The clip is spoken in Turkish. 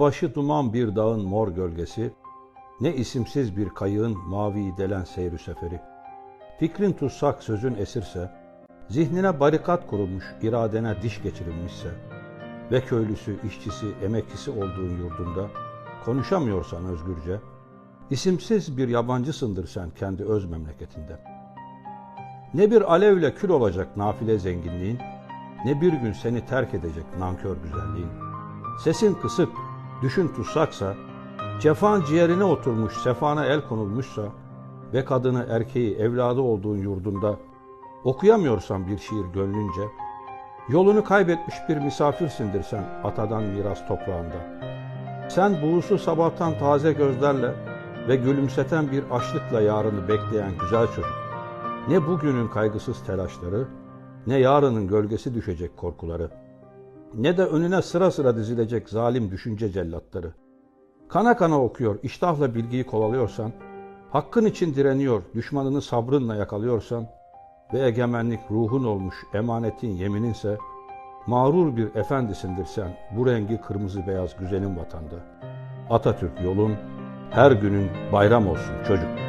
Başı duman bir dağın mor gölgesi, ne isimsiz bir kayığın mavi delen seyri seferi. Fikrin tutsak sözün esirse, zihnine barikat kurulmuş, iradene diş geçirilmişse ve köylüsü, işçisi, emeklisi olduğun yurdunda konuşamıyorsan özgürce, isimsiz bir yabancısındır sen kendi öz memleketinde. Ne bir alevle kül olacak nafile zenginliğin, ne bir gün seni terk edecek nankör güzelliğin. Sesin kısık, düşün tutsaksa, cefan ciğerine oturmuş, sefana el konulmuşsa ve kadını erkeği evladı olduğun yurdunda okuyamıyorsan bir şiir gönlünce, yolunu kaybetmiş bir misafirsindir sen atadan miras toprağında. Sen buğusu sabahtan taze gözlerle ve gülümseten bir açlıkla yarını bekleyen güzel çocuk. Ne bugünün kaygısız telaşları, ne yarının gölgesi düşecek korkuları, ne de önüne sıra sıra dizilecek zalim düşünce cellatları. Kana kana okuyor, iştahla bilgiyi kovalıyorsan, hakkın için direniyor, düşmanını sabrınla yakalıyorsan ve egemenlik ruhun olmuş, emanetin yemininse, mağrur bir efendisindir sen bu rengi kırmızı beyaz güzelim vatanda. Atatürk yolun, her günün bayram olsun çocuk.